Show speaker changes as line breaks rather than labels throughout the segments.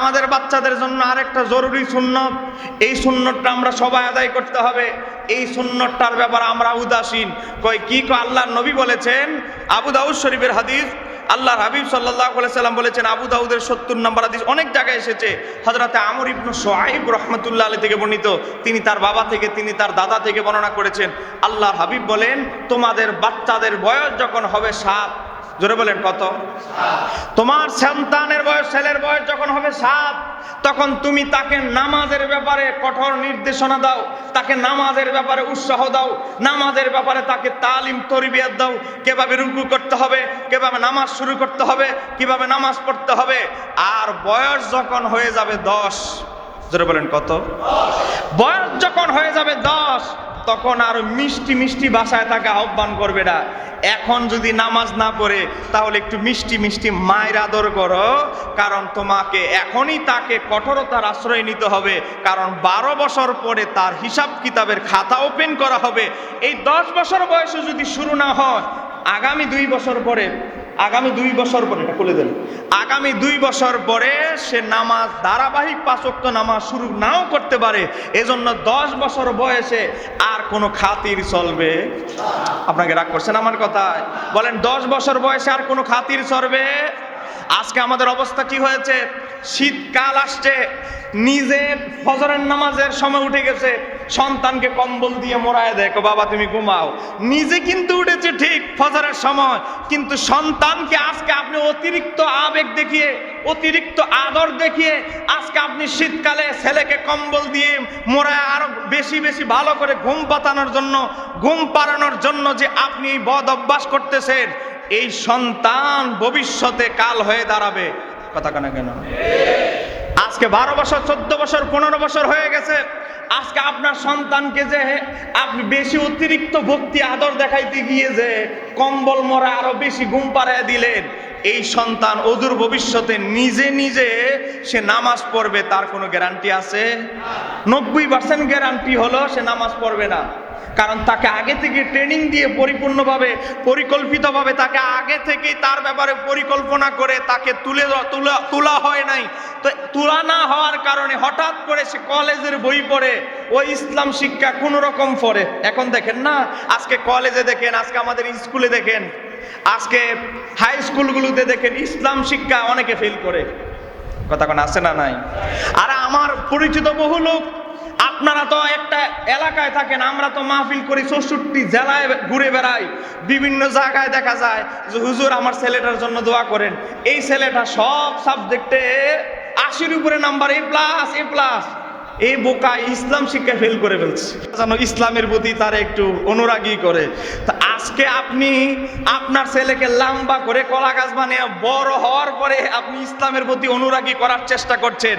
আমাদের বাচ্চাদের জন্য আরেকটা জরুরি সুন্নত। এই সুন্নতটা আমরা সবাই আদায় করতে হবে। এই সুন্নতটার ব্যাপারে আমরা উদাসীন। কয়, কি কয়? আল্লাহর নবী বলেছেন, আবু দাউদ শরীফের হাদিস আল্লাহ হাবিব সাল্লাহ সাল্লাম বলেছেন, আবু দাউদের সত্তর নম্বর হাদিস অনেক জায়গায় এসেছে। হজরতে আমর ইবনু সোহাইব রহমতুল্লাহ আলী থেকে বর্ণিত। তিনি তার বাবা থেকে, তিনি তার দাদা থেকে বর্ণনা করেছেন। আল্লাহ হাবিব বলেন, তোমাদের বাচ্চাদের বয়স যখন হবে সাত জোরে বলেন, কত? তোমার সন্তানের বয়স, ছেলের বয়স যখন হবে সাত, তখন তুমি তাকে নামাজের ব্যাপারে কঠোর নির্দেশনা দাও, তাকে নামাজের ব্যাপারে উৎসাহ দাও, নামাজের ব্যাপারে তাকে তালিম, তরবিয়াত দাও, কীভাবে রুকু করতে হবে, কীভাবে নামাজ শুরু করতে হবে, কীভাবে নামাজ পড়তে হবে, আর বয়স যখন হয়ে যাবে দশ, জোরে বলেন, কত? বয়স যখন হয়ে যাবে দশ, তখন আর মিষ্টি মিষ্টি বাসায় তাকে আহ্বান করবে না। এখন যদি নামাজ না পড়ে, তাহলে একটু মিষ্টি মিষ্টি মায়ের আদর করো, কারণ তোমাকে এখনই তাকে কঠোরতার আশ্রয় নিতে হবে, কারণ বারো বছর পরে তার হিসাব কিতাবের খাতা ওপেন করা হবে। এই দশ বছর বয়সে যদি শুরু না হয়, আগামী দুই বছর পরে আগামী দুই বছর পরে, এটা খুলে দেন। আগামী দুই বছর পরে সে নামাজ ধারাবাহিক পাঁচক্ত নামাজ শুরু নাও করতে পারে। এজন্য দশ বছর বয়সে আর কোনো খাতির চলবে? আপনাকে রাগ করছেন আমার কথায় বলেন, দশ বছর বয়সে আর কোনো খাতির চলবে? আজকে আমাদের অবস্থা কি হয়েছে? শীতকাল আসছে, নিজে ফজরের নামাজের সময় উঠে গেছে, সন্তানকে কম্বল দিয়ে মোড়ায় দেয় বাবা, তুমি ঘুমাও। নিজে কিন্তু উঠেছে ঠিক ফজরের সময়, কিন্তু সন্তানকে আজকে আপনি অতিরিক্ত আবেগ দেখিয়ে, অতিরিক্ত আদর দেখিয়ে, আজকে আপনি শীতকালে ছেলেকে কম্বল দিয়ে মোড়ায় আরও বেশি বেশি ভালো করে ঘুম পাতানোর জন্য, ঘুম পাড়ানোর জন্য যে আপনি বদ অভ্যাস করতেছেন এই সন্তান ভবিষ্যতে কাল হয়ে দাঁড়াবে। কথা কেন কেন? আজকে বারো বছর, চোদ্দ বছর, পনেরো বছর হয়ে গেছে। আজকে আপনার সন্তানকে যে আপনি বেশি অতিরিক্ত ভক্তি, আদর দেখাইতে গিয়ে যে কম্বল মরা আরও বেশি ঘুম পাড়ায় দিলেন, এই সন্তান অদূর ভবিষ্যতে নিজে নিজে সে নামাজ পড়বে, তার কোনো গ্যারান্টি আছে? নব্বই পার্সেন্ট গ্যারান্টি হলো সে নামাজ পড়বে না। কারণ তাকে আগে থেকে ট্রেনিং দিয়ে পরিপূর্ণভাবে, পরিকল্পিতভাবে তাকে আগে থেকেই তার ব্যাপারে পরিকল্পনা করে তাকে তুলে তুলা হয় নাই। তো তোলা না হওয়ার কারণে হঠাৎ করে সে কলেজের বই পড়ে ওই ইসলাম শিক্ষা কোনো রকম পড়ে। এখন দেখেন না, আজকে কলেজে দেখেন, আজকে আমাদের স্কুলে দেখেন, আজকে হাই স্কুলগুলোতে দেখেন ইসলাম শিক্ষা অনেকে ফেল করে। কথা কোন, আছে না নাই? আর আমার পরিচিত বহু লোক আপনারা তো একটা এলাকায় থাকেন, আমরা তো মাহফিল করি, চৌষট্টি জেলায় ঘুরে বেড়াই, বিভিন্ন জায়গায় দেখা যায় যে হুজুর আমার ছেলেটার জন্য দোয়া করেন। এই ছেলেটা সব সাবজেক্টে আশির উপরে number, A plus A plus. এই বোকা ইসলাম শিক্ষা ফেল করে ফেলছে। যেন ইসলামের প্রতি তারা একটু অনুরাগী করে। তা আজকে আপনি আপনার ছেলেকে লম্বা করে কলা গাছ বানিয়ে বড় হওয়ার পরে আপনি ইসলামের প্রতি অনুরাগী করার চেষ্টা করছেন।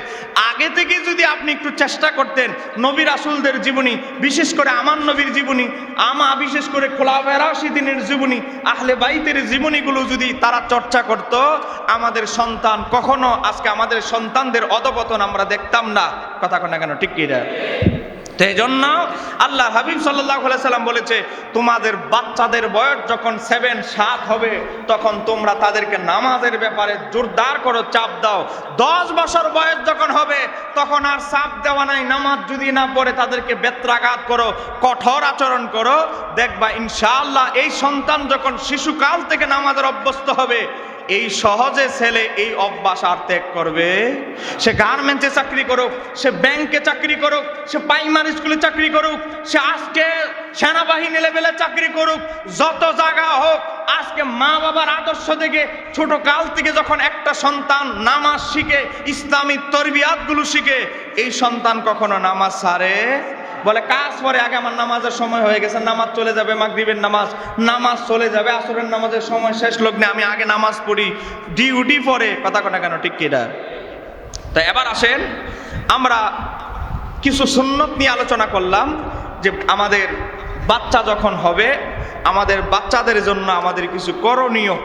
আগে থেকে যদি আপনি একটু চেষ্টা করতেন নবী রাসুলদের জীবনী, বিশেষ করে আমার নবীর জীবনী, আমা বিশেষ করে খোলাফেরাশিদিনের জীবনী, আহলে বাইতের জীবনীগুলো যদি তারা চর্চা করত, আমাদের সন্তান কখনো আজকে আমাদের সন্তানদের অধপতন আমরা দেখতাম না। কথা কোনা ঠিক কি তো জন্য আল্লাহ হাবিব সাল্লাহ সাল্লাম বলেছে, তোমাদের বাচ্চাদের বয়স যখন সেভেন সাত হবে, তখন তোমরা তাদেরকে নামাজের ব্যাপারে জোরদার করো চাপ দাও। দশ বছর বয়স যখন হবে, তখন আর চাপ দেওয়া নাই। নামাজ যদি না পড়ে তাদেরকে বেত্রাঘাত করো, কঠোর আচরণ করো। দেখবা ইনশাআল্লাহ এই সন্তান যখন শিশুকাল থেকে নামাজের অভ্যস্ত হবে এই সহজে ছেলে এই অভ্যাস আর ত্যাগ করবে? সে গার্মেন্টসে চাকরি করুক, সে ব্যাংকে চাকরি করুক, সে প্রাইমারি স্কুলে চাকরি করুক, সে আজকে সেনাবাহিনী লেভেলে চাকরি করুক, যত জায়গা হোক, আজকে মা বাবার আদর্শ থেকে ছোট কাল থেকে যখন একটা সন্তান নামাজ শিখে, ইসলামী তরবিয়াতগুলো শিখে, এই সন্তান কখনো নামাজ ছাড়ে? বলে, কাজ পরে আগে আমার নামাজের সময় হয়ে গেছে, নামাজ চলে যাবে, মাগরিবের নামাজ। নামাজ চলে যাবে, আসরের নামাজের সময় শেষ লগ্নে আমি আগে নামাজ পড়ি। ডিউটি পরে, কথা কথা কেন, ঠিক কিনা তা এবার আসেন, আমরা কিছু সুন্নত নিয়ে আলোচনা করলাম, যে আমাদের বাচ্চা যখন হবে, আমাদের বাচ্চাদের জন্য আমাদের কিছু করণীয়